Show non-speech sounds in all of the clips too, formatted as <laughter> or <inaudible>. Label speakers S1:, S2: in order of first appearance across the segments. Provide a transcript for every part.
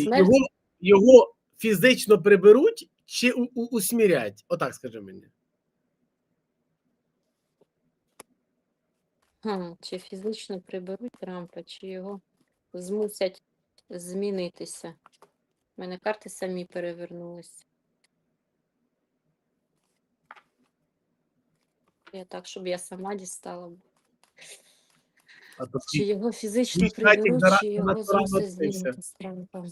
S1: Його, його фізично приберуть чи у, у, усмірять? Отак скажи мені.
S2: Хм, чи фізично приберуть Трампа, чи його змусять змінитися. У мене карти самі перевернулися. Я так, щоб я сама дістала. Чи його фізично приберуть, чи його
S1: відкрився.
S2: змінити з Трампа.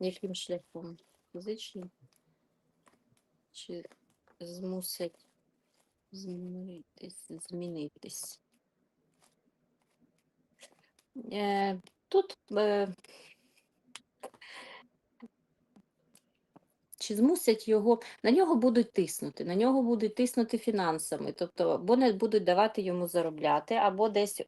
S2: Яким шляхом? Фізичним? Чи змусять змінитись? змінитись? Е, Тут чи змусять його, на нього будуть тиснути, на нього будуть тиснути фінансами, тобто або не будуть давати йому заробляти, або десь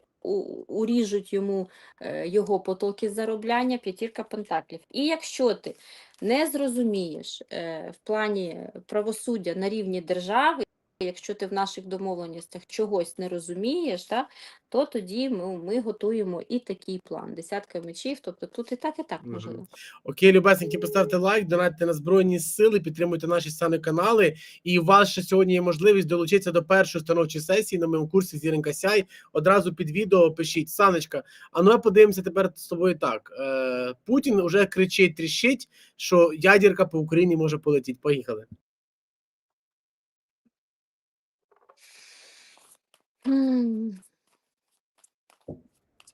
S2: уріжуть йому е, його потоки заробляння, п'ятірка пентаклів. І якщо ти не зрозумієш е, в плані правосуддя на рівні держави, якщо ти в наших домовленостях чогось не розумієш, та, то тоді ми, ми готуємо і такий план. Десятка мечів, тобто тут і так, і так можливо.
S1: Окей, любесенькі, поставте лайк, донатьте на Збройні Сили, підтримуйте наші самі канали. І у вас ще сьогодні є можливість долучитися до першої становчої сесії на моєму курсі Зіренька Сяй. Одразу під відео пишіть. Саночка, а ну я подивимося тепер з тобою так. Е, Путін вже кричить, тріщить, що ядерка по Україні може полетіти. Поїхали.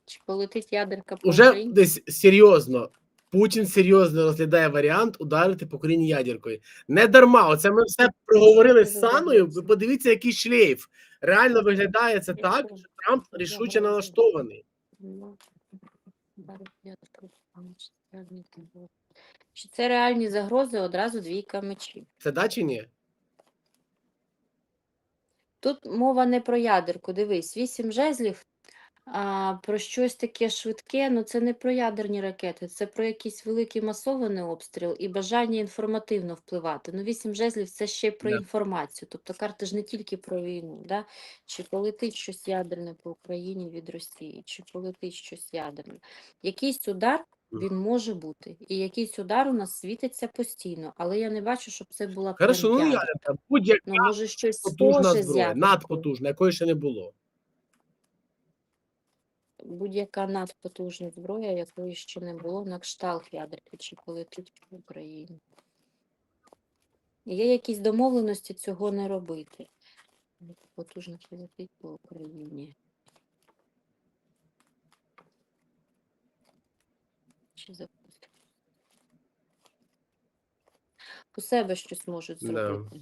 S2: Чи полетить ядерка по
S1: Уже
S2: Україні?
S1: десь серйозно. Путін серйозно розглядає варіант ударити по Україні ядеркою. Не дарма. Оце ми все проговорили з Саною. Ви подивіться, який шлейф. Реально виглядає це так, що Трамп рішуче налаштований.
S2: Ну? Чи це реальні загрози одразу двійка мечів?
S1: Це да чи ні?
S2: Тут мова не про ядерку, дивись, вісім жезлів, а про щось таке швидке, ну це не про ядерні ракети, це про якийсь великий масований обстріл і бажання інформативно впливати. Ну, вісім жезлів це ще про
S1: Да.
S2: інформацію. Тобто карти ж не тільки про війну, да? чи полетить щось ядерне по Україні від Росії, чи полетить щось ядерне. Якийсь удар. Він може бути, і якийсь удар у нас світиться постійно, але я не бачу, щоб це була
S1: Хорошо, ну
S2: ядерка,
S1: будь-яка
S2: Ну, може, щось
S1: потужна
S2: схоже
S1: зброя, надпотужна, якої ще не було.
S2: будь-яка надпотужна зброя, якої ще не було, на кшталт ядерки, чи полетить в Україні. Є якісь домовленості цього не робити. Потужно полетить по Україні. Чи запустить? У себе щось можуть
S1: Да.
S2: зробити.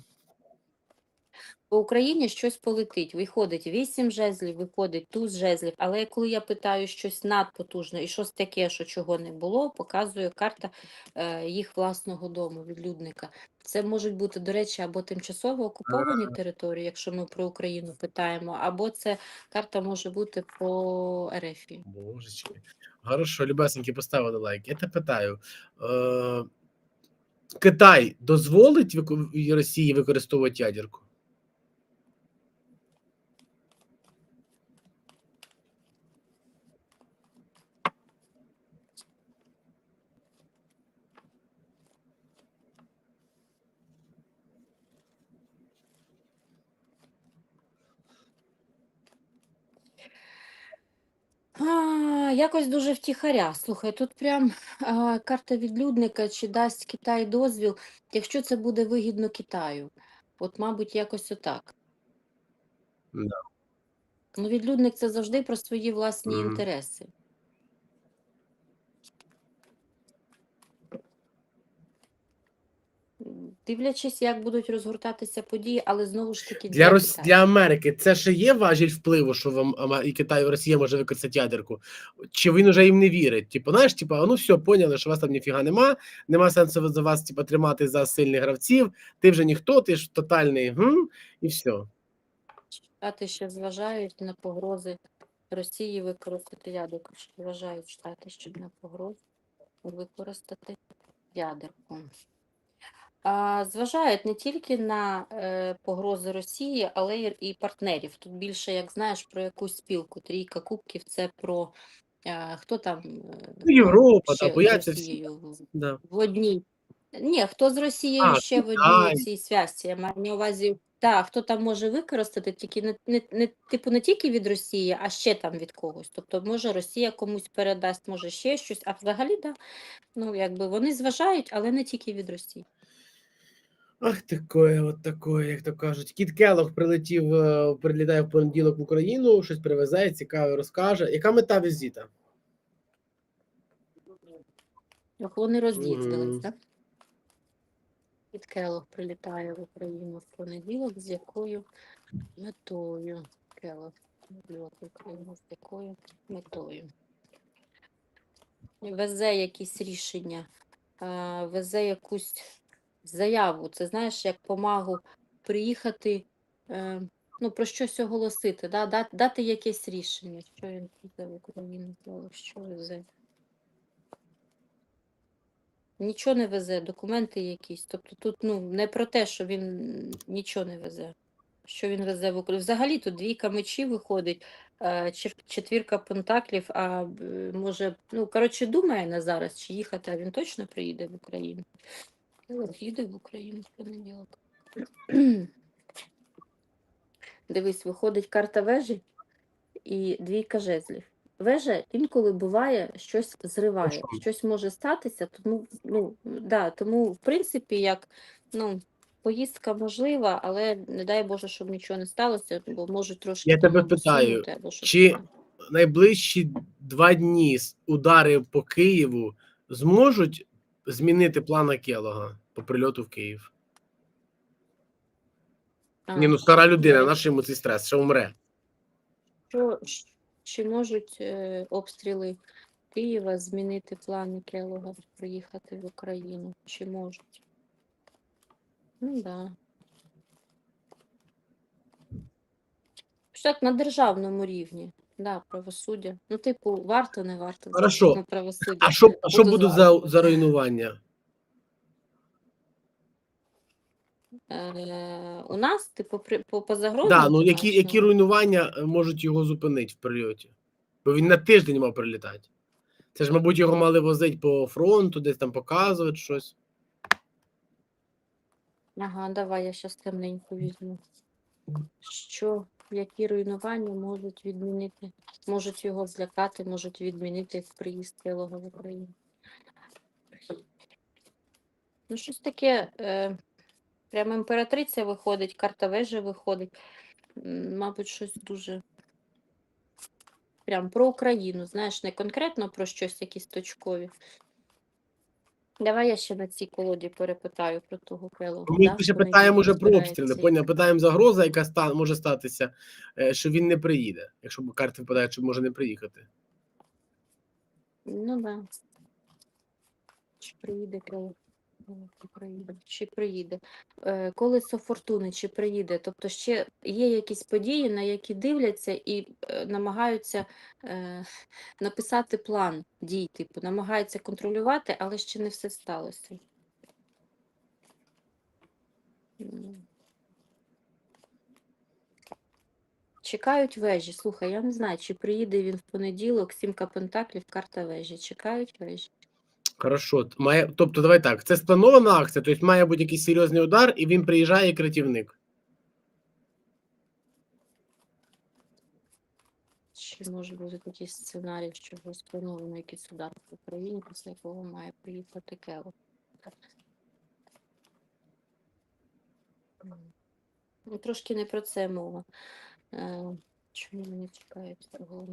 S2: По Україні щось полетить. Виходить вісім жезлів, виходить туз жезлів. Але коли я питаю щось надпотужне і щось таке, що чого не було, показує карта е, їх власного дому, відлюдника. Це можуть бути, до речі, або тимчасово окуповані території, якщо ми про Україну питаємо, або це карта може бути по Ерефії.
S1: Божечки. Хорошо, любесеньки, поставили лайк. Я тебе питаю. Е- Китай дозволить Росії використовувати ядерку?
S2: А, якось дуже втіхаря. Слухай, тут прям а, карта відлюдника, чи дасть Китай дозвіл, якщо це буде вигідно Китаю. От, мабуть, якось отак.
S1: Да.
S2: Ну, відлюдник це завжди про свої власні
S1: Мгм.
S2: інтереси. Дивлячись, як будуть розгортатися події, але знову ж таки
S1: Для, Рос... Для Америки це ще є важіль впливу, що вам і Китай, і Росія може використати ядерку? Чи він уже їм не вірить? Типу, знаєш, типу, ну все, поняли, що вас там ніфіга нема, нема сенсу за вас типу, тримати за сильних гравців, ти вже ніхто, ти ж тотальний гм, і все.
S2: Штати ще зважають на погрози Росії використати ядерку. Вважають Штати, що на погрози використати ядерку. Зважають не тільки на е, погрози Росії, але і партнерів. Тут більше, як знаєш, про якусь спілку. Трійка кубків це про А, хто там е,
S1: Ну, Європа, та бояться всі.
S2: В-
S1: Да.
S2: в одній. Ні, хто з Росією
S1: А,
S2: ще в одній цій зв'язці? Я маю на увазі, так, хто там може використати, тільки не, не, не, типу, не тільки від Росії, а ще там від когось. Тобто, може, Росія комусь передасть, може ще щось, а взагалі, да, ну, якби вони зважають, але не тільки від Росії.
S1: Ах, такое, от такое, як то кажуть. Кіт Келох прилетів, е, прилітає в понеділок в Україну, щось привезе, цікаве розкаже. Яка мета візита?
S2: Вони роз'їздились,
S1: Мгм.
S2: так? Келох прилітає в Україну в понеділок, з якою метою? Келох в Україну з якою метою? Везе якісь рішення, везе якусь заяву. Це знаєш, як помагу приїхати, е, ну, про щось оголосити, да? да- дати якесь рішення, що він везе в Україну, що везе. Нічого не везе, документи якісь. Тобто тут ну, не про те, що він нічого не везе. Що він везе в Україну. Взагалі тут двійка мечів виходить, е, четвірка пентаклів, а е, може, ну, коротше, думає на зараз, чи їхати, а він точно приїде в Україну. Їде в Україну в понеділок. <clears throat> Дивись, виходить карта вежі і двійка жезлів. Вежа інколи буває щось зриває, щось може статися, тому ну да, тому в принципі, як ну поїздка можлива, але не дай Боже, щоб нічого не сталося, бо можуть трошки
S1: Я тебе питаю,
S2: посунути
S1: чи
S2: таке.
S1: Найближчі два дні с- удари по Києву зможуть змінити плана Келога по прильоту в Київ?
S2: А,
S1: Ні, ну стара людина, наш йому цей стрес, що умре.
S2: Що, чи можуть е, обстріли Києва змінити плани Келога приїхати в Україну? Чи можуть? Ну да. Що Так, на державному рівні. Да, правосуддя. Ну, типу, варто, не варто.
S1: Хорошо.
S2: Ну, правосуддя.
S1: А що, а що будуть за, за руйнування?
S2: Е, у нас, типу, при, по, по загрозі.
S1: Да, ну які, які руйнування е, можуть його зупинити в прильоті? Бо він на тиждень мав прилітати. Це ж, мабуть, його мали возити по фронту, десь там показувати щось.
S2: Ага, давай я щас темненько візьму. Що, які руйнування можуть відмінити, можуть його злякати, можуть відмінити приїзд Келога в Україну? Ну, щось таке, е, прямо імператриця виходить, карта вежі виходить. Мабуть, щось дуже прям про Україну, знаєш, не конкретно про щось якісь точкові. Давай я ще на цій колоді перепитаю про того пилу.
S1: Ми
S2: да,
S1: ще питаємо вже про обстріли.
S2: збирається.
S1: Питаємо загроза, яка ста, може статися, е, що він не приїде. Якщо карти випадають, що може не приїхати.
S2: Ну да. Чи приїде Келог? Приїде? Чи приїде? Е, Колесо фортуни, чи приїде? Тобто ще є якісь події, на які дивляться і е, намагаються е, написати план дій, типу, намагаються контролювати, але ще не все сталося. Чекають вежі. Слухай, я не знаю, чи приїде він в понеділок, сімка пентаклів, карта вежі. Чекають вежі.
S1: Хорошо. Має, тобто, давай так. Це спланована акція, тобто має бути якийсь серйозний удар, і він приїжджає як рятівник.
S2: Чи може бути такий сценарій, що розплановано якийсь удар в Україні, після якого має приїхати Кело? Ну, трошки не про це мова. Е, чому вони чекають цього?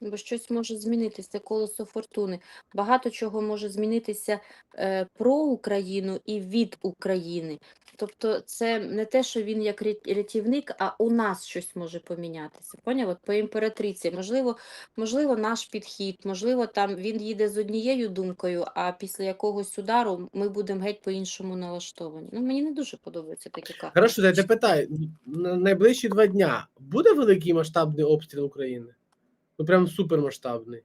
S2: Бо щось може змінитися, колесо фортуни. Багато чого може змінитися е, про Україну і від України. Тобто це не те, що він як ря- рятівник, а у нас щось може помінятися. Поняв? От по імператриці. Можливо, можливо, наш підхід, можливо, там він їде з однією думкою, а після якогось удару ми будемо геть по-іншому налаштовані. Ну, мені не дуже подобаються такі карти.
S1: Хорошо, я питаю, на найближчі два дня буде великий масштабний обстріл України? ну прям супермасштабний.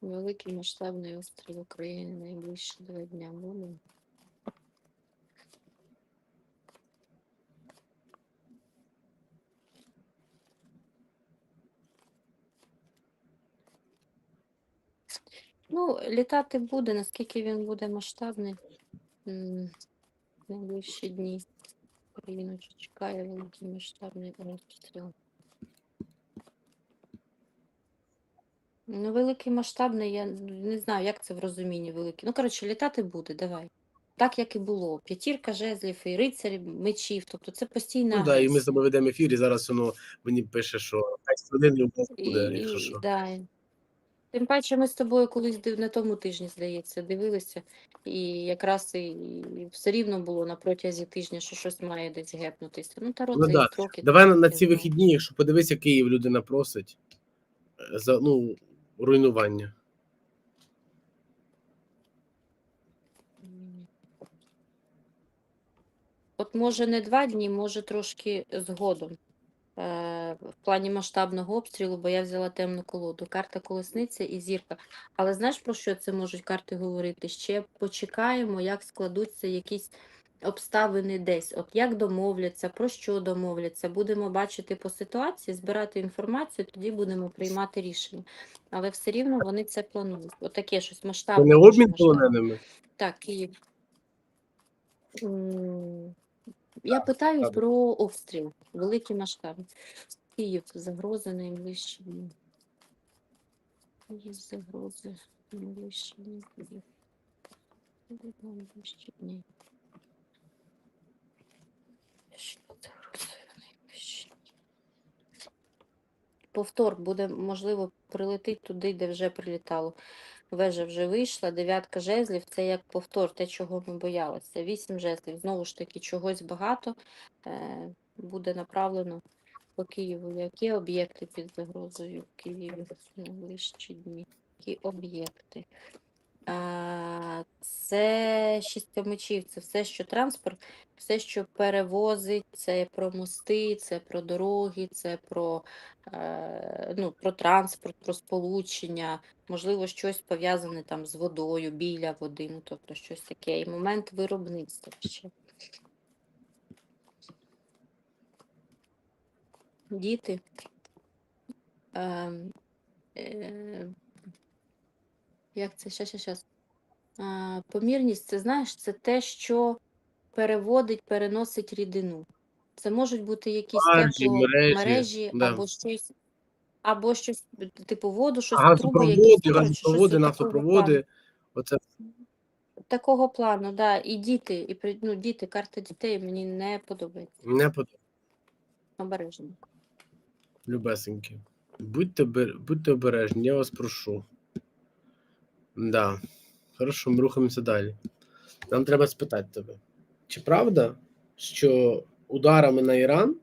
S2: Великий масштабний обстріл України найближчі два дня буде. Ну, літати буде, наскільки він буде масштабний найближчі дні. Україну чекає великий масштабний обстріл. Ну, великий масштабний, я не знаю, як це в розумінні великий. Ну, коротше, літати буде, давай. Так, як і було. П'ятірка жезлів і рицарі мечів. Тобто це постійна
S1: Ну да, і ми з тобою ведемо ефір, і зараз воно мені пише, що 5 хвилин у буде,
S2: І,
S1: якщо що.
S2: да. Тим паче ми з тобою колись див- на тому тижні, здається, дивилися, і якраз і, і все рівно було на протязі тижня, що щось має десь гепнутися. Ну, таро
S1: Ну да. Давай на, на ці вихідні, якщо подивися, Київ людина просить е, за ну, руйнування.
S2: От може не два дні, може трошки згодом. Е, в плані масштабного обстрілу, бо я взяла темну колоду. Карта колесниця і зірка. Але знаєш про що це можуть карти говорити? Ще почекаємо, як складуться якісь обставини десь. От як домовляться, про що домовляться. Будемо бачити по ситуації, збирати інформацію, тоді будемо приймати рішення. Але все рівно вони це планують. Отаке щось
S1: Це
S2: масштабне.
S1: не обмін полоненими.
S2: Так. М, Я питаю
S1: правда.
S2: про обстріл, великий масштаб. Київ, загроза найближчі. Київ, загрози найближчі дні. Що загрози найближчі дні? Повтор буде, можливо, прилетить туди, де вже прилітало. Вежа вже вийшла, дев'ятка жезлів це як повтор, те, чого ми боялися. Вісім жезлів, знову ж таки, чогось багато е, буде направлено по Києву. Які об'єкти під загрозою в Києві найближчі дні? Які об'єкти? Це шістка мечів, це все, що транспорт, все, що перевозить, це про мости, це про дороги, це про, е, ну, про транспорт, про сполучення, можливо, щось пов'язане там з водою, біля води, ну тобто щось таке. І момент виробництва ще. Діти. Ем, е, як це? Щас, щас, щас. А, помірність, це знаєш, це те, що переводить, переносить рідину. Це можуть бути якісь
S1: Баржі,
S2: тепломережі,
S1: мережі, да.
S2: або щось, або щось, типу воду, щось
S1: А
S2: труби, якісь,
S1: газопроводи, нафтопроводи. Оце.
S2: Такого плану, да. І діти, і при- ну, діти, карта дітей мені не подобається.
S1: не подобається.
S2: Обережно.
S1: Любесенькі. Будьте, будьте обережні, я вас прошу. Да. Хорошо, ми рухаємося далі. Нам треба спитати тебе. Чи правда, що ударами на Іран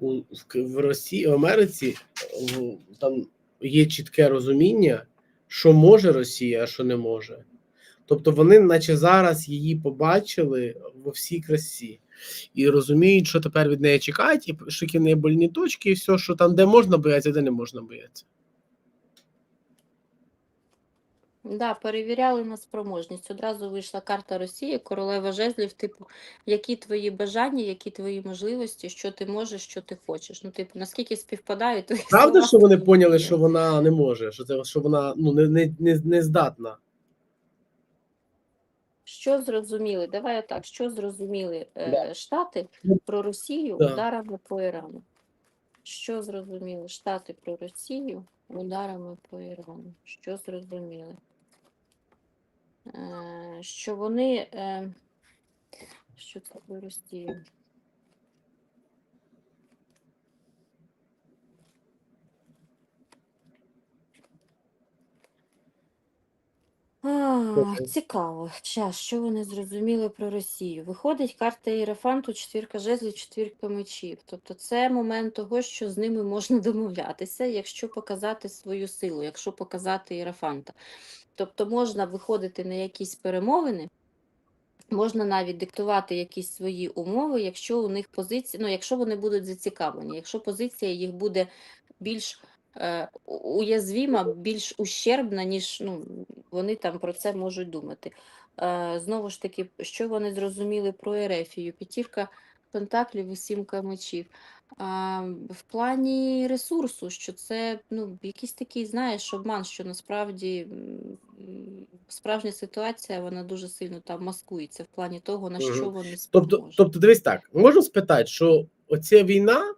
S1: у, в, Росії, в Америці в, там є чітке розуміння, що може Росія, а що не може? Тобто вони, наче зараз її побачили во всій красі і розуміють, що тепер від неї чекають, і що які неї больні точки, і все, що там, де можна боятися, де не можна боятися.
S2: Да, перевіряли на спроможність. Одразу вийшла карта Росії, королева жезлів, типу, які твої бажання, які твої можливості, що ти можеш, що ти хочеш. Ну, типу, наскільки співпадають твої
S1: Правда, що вони поняли, що вона не може, що це що вона ну не, не, не, не здатна.
S2: Що зрозуміли? Давай отак, що зрозуміли е, Штати
S1: Ну,
S2: про Росію
S1: да.
S2: ударами по Ірану? Що зрозуміли Штати про Росію ударами по Ірану? Що зрозуміли? Е, що вони. Е, що це про Росію? Цікаво. Щас, що вони зрозуміли про Росію? Виходить карта Єрофанту, четвірка жезлів, четвірка мечів. Тобто це момент того, що з ними можна <laughs> домовлятися, якщо показати свою силу, якщо показати Єрофанта. Тобто можна виходити на якісь перемовини, можна навіть диктувати якісь свої умови, якщо у них позиція, ну якщо вони будуть зацікавлені, якщо позиція їх буде більш е, у- уязвіма, більш ущербна, ніж ну, вони там про це можуть думати. Е, знову ж таки, що вони зрозуміли про Ерефію? П'ятірка пентаклів і сімка мечів. В плані ресурсу, що це ну, якийсь такий, знаєш, обман, що насправді справжня ситуація вона дуже сильно там маскується в плані того, на що вони
S1: Тобто,
S2: спроможні.
S1: тобто, дивись так, можна спитати, що оця війна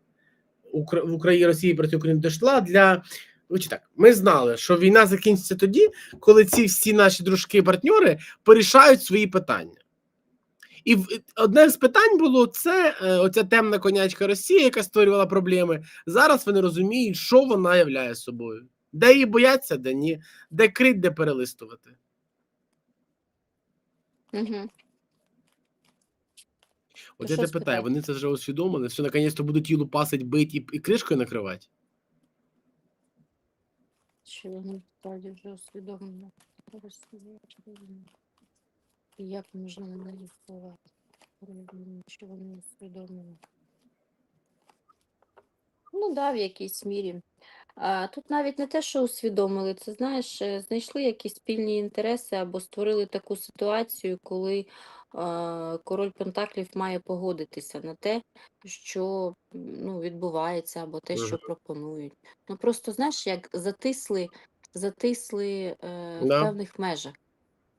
S1: в Україні Росії проти України дійшла для. Ну, чи так, ми знали, що війна закінчиться тоді, коли ці всі наші дружки-партнери порішають свої питання. І одне з питань було це е, оця темна конячка Росії, яка створювала проблеми. Зараз вони розуміють, що вона являє собою. Де її бояться, де ні, де крить, де перелистувати.
S2: Угу.
S1: От я тебе питаю, вони це вже усвідомили, що наконець-то будуть її лупасить, бить і, і кришкою накривати.
S2: Що вони справді вже усвідомлено. І як можна на неї впливати? Що вони усвідомлені. Ну да, в якійсь мірі. А, тут навіть не те, що усвідомили, це знаєш, е, знайшли якісь спільні інтереси або створили таку ситуацію, коли король Пентаклів має погодитися на те, що ну, відбувається, або те, що пропонують. Ну просто знаєш, як затисли, затисли е, в
S1: Да.
S2: певних межах.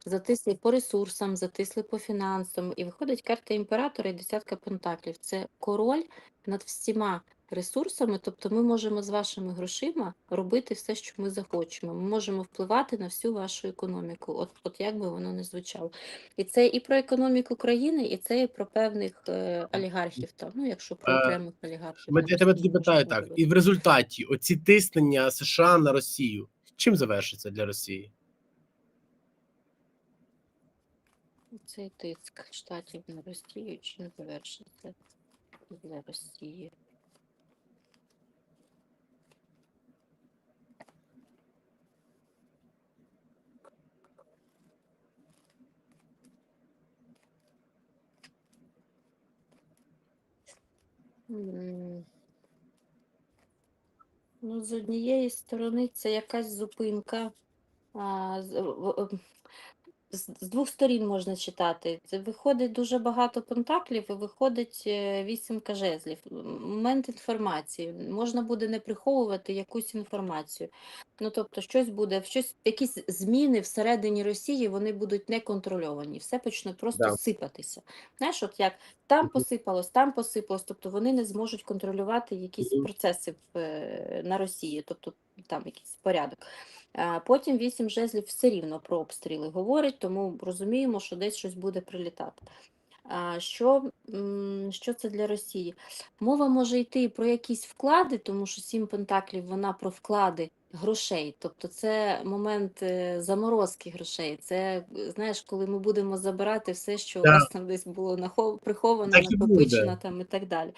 S2: Затисли по ресурсам, затисли по фінансам. І виходить карта імператора і десятка пентаклів. Це король над всіма ресурсами. Тобто ми можемо з вашими грошима робити все, що ми захочемо. Ми можемо впливати на всю вашу економіку. От, от як би воно не звучало. І це і про економіку країни, і це і про певних е, олігархів. Там, ну, якщо про
S1: Е,
S2: окремих олігархів.
S1: Ми- Я тебе тоді питаю так: і в результаті оці тиснення США на Росію чим завершиться для Росії?
S2: Цей тиск штатів на Росію чи не завершиться для Росії? Ну, з однієї сторони, це якась зупинка. А, в- з, з двох сторін можна читати. Це виходить дуже багато пентаклів і виходить вісім кажезлів. Момент інформації. Можна буде не приховувати якусь інформацію. Ну, тобто, щось буде, щось, якісь зміни всередині Росії вони будуть неконтрольовані. Все почне просто
S1: Да.
S2: сипатися. Знаєш, от як там посипалось, там посипалось, тобто вони не зможуть контролювати якісь
S1: Мгм.
S2: процеси в, е, на Росії, тобто там якийсь порядок. А Потім вісім жезлів все рівно про обстріли говорить, тому розуміємо, що десь щось буде прилітати. Що, що це для Росії? Мова може йти про якісь вклади, тому що сім пентаклів вона про вклади грошей. Тобто це момент е, заморозки грошей. Це знаєш, коли ми будемо забирати все, що у вас там десь було нахов- приховано,
S1: Так
S2: накопичено там і так далі.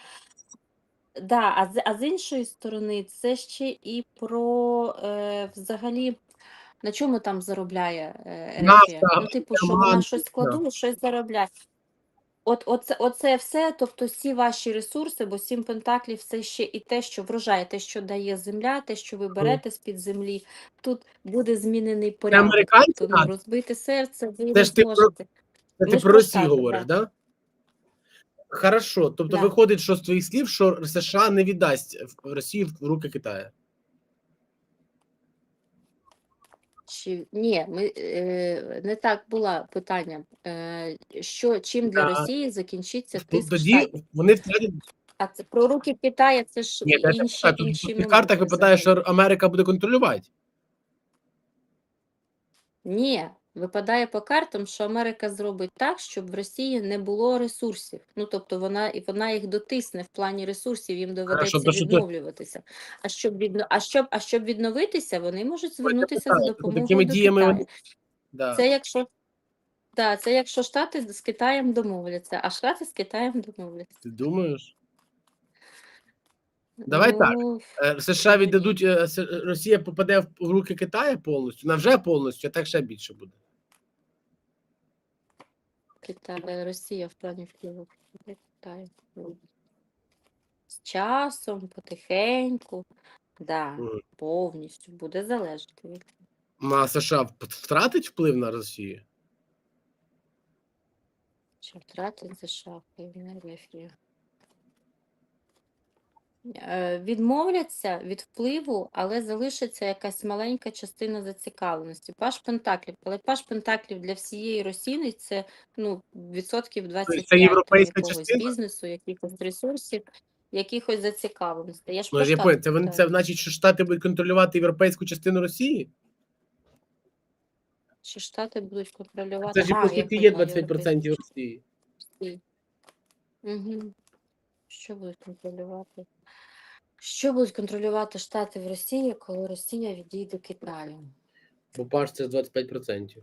S2: Да, а з, а з іншої сторони, це ще і про е, взагалі, на чому там заробляє е,
S1: Нафта,
S2: Ну, типу, що вона щось складує, щось заробляє. От, оце, оце все, тобто всі ваші ресурси, бо сім пентаклів це ще і те, що врожай, те, що дає земля, те, що ви берете з-під землі. Тут буде змінений порядок. Тобто, ну, розбите серце, ви
S1: Це ж ти про- Це ти про
S2: про
S1: Росію говориш,
S2: да?
S1: Хорошо. Тобто
S2: Да.
S1: виходить, що з твоїх слів, що США не віддасть Росію в руки Китаю.
S2: Чи ні, ми е, не так було питання. Е, що чим для
S1: А,
S2: Росії закінчиться
S1: То-
S2: тиск
S1: Тоді
S2: штатів?
S1: вони втратять.
S2: А це про руки Китая це ж
S1: Ні,
S2: інші
S1: питаю,
S2: інші
S1: в картах випадає, що Америка буде контролювати.
S2: Ні, випадає по картам, що Америка зробить так, щоб в Росії не було ресурсів. Ну тобто вона і вона їх дотисне в плані ресурсів, їм доведеться
S1: що
S2: відновлюватися. А щоб відно а щоб а щоб відновитися, вони можуть звернутися за допомогою
S1: такими
S2: до
S1: діями
S2: Китаю.
S1: Да.
S2: Це якщо да, це якщо Штати з Китаєм домовляться, а Штати з Китаєм домовляться.
S1: Ти думаєш? Давай так,
S2: ну,
S1: Е, США віддадуть, е, Росія попаде в в руки Китаю повністю, на вже повністю, а так ще більше буде.
S2: Китай, Росія в плані впливу на Китай. Ну, З часом, потихеньку, да,
S1: Мгм.
S2: повністю буде залежати від
S1: На США втратить вплив на Росію?
S2: чи втратить США вплив на Рефію. Е, Відмовляться від впливу, але залишиться якась маленька частина зацікавленості. Паш Пентаклів, але Паш Пентаклів для всієї Росії це ну, відсотків 25 там,
S1: європейська
S2: якогось
S1: частина?
S2: бізнесу, якихось ресурсів, якихось зацікавленостей. Я ж
S1: Ну, ж я
S2: Штати
S1: це, вони- це значить, що Штати будуть контролювати європейську частину Росії?
S2: Чи Штати будуть контролювати?
S1: Це ж
S2: А, я
S1: суті є
S2: поняла,
S1: 25%
S2: європейські
S1: Росії.
S2: частини. Угу. Що будуть контролювати? Що будуть контролювати Штати в Росії, коли Росія відійде Китаю?
S1: Бо паш це 25%.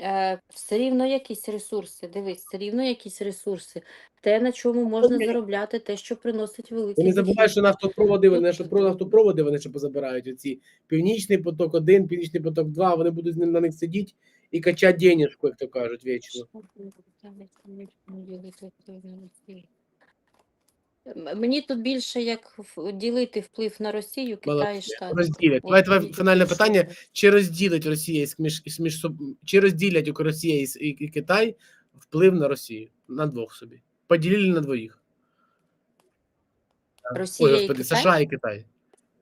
S2: Е, все рівно якісь ресурси. Дивись, все рівно якісь ресурси. Те, на чому можна
S1: Окей.
S2: заробляти, те, що приносить
S1: Ти
S2: великий
S1: не забувай, що нафтопроводи, вони що про нафтопроводи вони ще позабирають. Оці Північний поток 1, Північний поток 2, вони будуть з ним на них сидіти і качати денежку, як то кажуть, вічно.
S2: Мені тут більше як ділити вплив на Росію, Китай. Штати.
S1: Розділять. Давай, давай фінальне питання. Чи розділить Росія із між, між соб... чи розділять у Росія і, і, і Китай вплив на Росію? На двох собі. Поділили на двоїх.
S2: Росія
S1: Ой,
S2: і
S1: господи,
S2: Китай?
S1: США і Китай.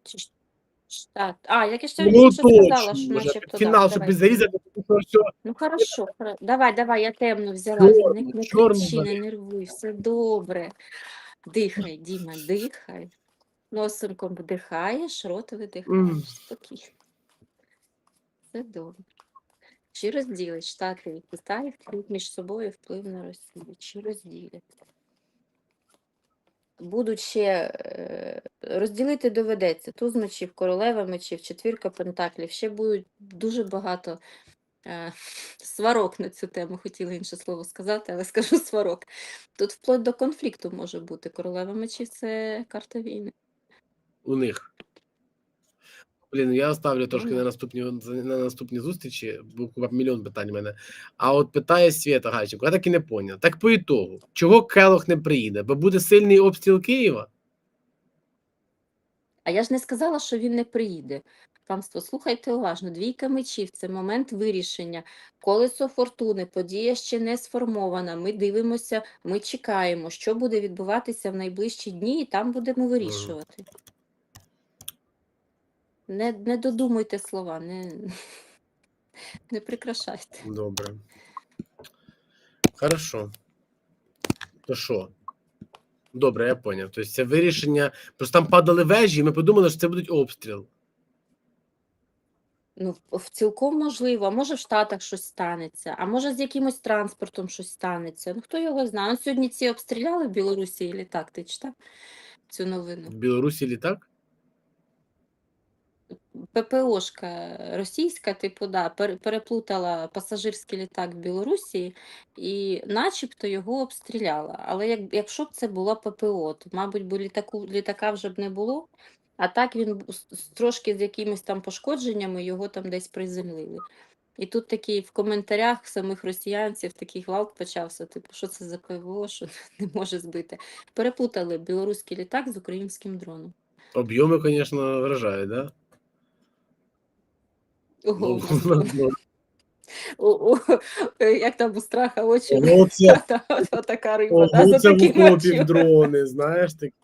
S2: Чи Штат. А, як я ж
S1: Ну,
S2: сказала, що начебто
S1: фінал, щоб зарізати, тому що.
S2: Ну хорошо, хоро- давай, давай, я темно взяла.
S1: Чорно,
S2: не, не
S1: чорно
S2: кричи, не
S1: бери.
S2: нервуй, все добре. Дихай, Діма, дихай. Носиком вдихаєш, рот видихаєш.
S1: Мгм.
S2: Спокійно. Все добре. Чи розділять Штати і Китай вплив між собою вплив на Росію? Чи розділять? Будуть ще розділити доведеться туз мечів, королева мечів, четвірка пентаклів. Ще будуть дуже багато е, сварок на цю тему. Хотіла інше слово сказати, але скажу <laughs> сварок. Тут вплоть до конфлікту може бути. Королева мечів це карта війни.
S1: у них. Блін, я оставлю трошки на наступні на наступні зустрічі, бо мільйон питань в мене. А от питає Свята Гайченко, я так і не поняв. Так по ітогу, чого Келох не приїде? Бо буде сильний обстріл Києва?
S2: А я ж не сказала, що він не приїде. Панство, слухайте уважно. Двійка мечів це момент вирішення. Колесо фортуни, подія ще не сформована. Ми дивимося, ми чекаємо, що буде відбуватися в найближчі дні, і там будемо вирішувати. Не, не додумуйте слова, не, <laughs> не прикрашайте.
S1: Добре. Хорошо. То що? Добре, я поняв. Тобто це вирішення. Просто там падали вежі, і ми подумали, що це буде обстріл.
S2: Ну, цілком можливо, а може в Штатах щось станеться, а може з якимось транспортом щось станеться. Ну хто його знає? Ну, сьогодні ці обстріляли в Білорусі літак, ти читав цю новину?
S1: В Білорусі літак?
S2: ППОшка російська, типу, да, переплутала пасажирський літак в Білорусі і начебто його обстріляла. Але як, якщо б це було ППО, то, мабуть, бо літаку, літака вже б не було, а так він трошки з якимись там пошкодженнями його там десь приземлили. І тут такий в коментарях самих росіянців такий гвалт почався, типу, що це за ПВО, що <laughs> не може збити. Переплутали білоруський літак з українським дроном.
S1: Об'єми, звісно, вражають, да?
S2: Ого,
S1: Ну,
S2: у нас було.
S1: ну,
S2: О, о, як там у страха очі, <laughs> от така риба,
S1: це в дрони, знаєш, так. <laughs>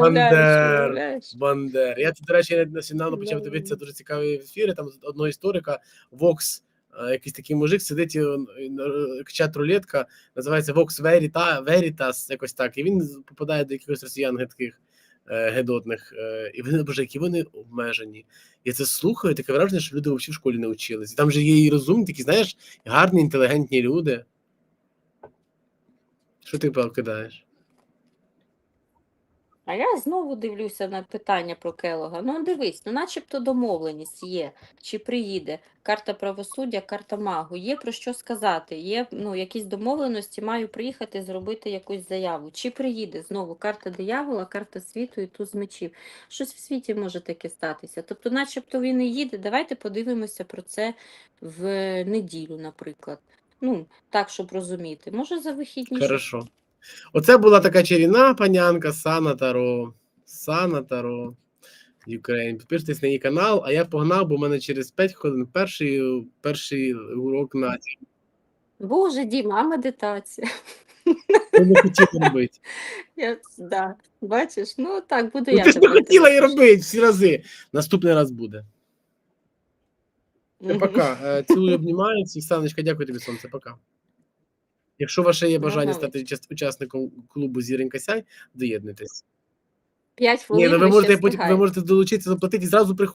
S1: Бандер. Бандер. Я до речі, не- нещодавно почав дивитися дуже цікаві ефіри. Там одного історика Vox, е, якийсь такий мужик сидить, на- чат рулетка, називається Vox Verita, Veritas, якось так. І він попадає до якихось росіян гидких, е, гедотних. е, І вони, боже, які вони обмежені. Я це слухаю, таке враження, що люди взагалі в школі не вчились. І там же є і розумні, такі, знаєш, гарні, інтелігентні люди. Що ти кидаєш?
S2: А я знову дивлюся на питання про Келога. Ну, дивись, ну начебто домовленість є, чи приїде. Карта правосуддя, карта магу. Є про що сказати. Є ну, якісь домовленості, маю приїхати зробити якусь заяву. Чи приїде знову карта диявола, карта світу і туз мечів. Щось в світі може таке статися. Тобто, начебто він і їде. Давайте подивимося про це в неділю, наприклад. Ну, так, щоб розуміти. Може, за вихідні.
S1: Хорошо. Оце була така чарівна панянка Сана Таро. Сана Таро. Ukraine. Підписуйтесь на її канал, а я погнав, бо в мене через 5 хвилин перший, перший урок на
S2: Боже, Діма, а медитація.
S1: Ви не хотіли робити. <laughs>
S2: Я, да. Бачиш, ну так буду
S1: Ну,
S2: я
S1: ти ж не хотіла і робити всі рази. Наступний раз буде.
S2: Мгм.
S1: Пока. Е, Цілую, обнімаю. всіх. Саночка, дякую тобі, сонце. Пока. Якщо ваше є бажання стати час- учасником клубу Зіренька Сяй, доєднуйтесь.
S2: П'ять
S1: Ні, ну ви можете потім ви можете долучитися, заплатити і зразу приходити.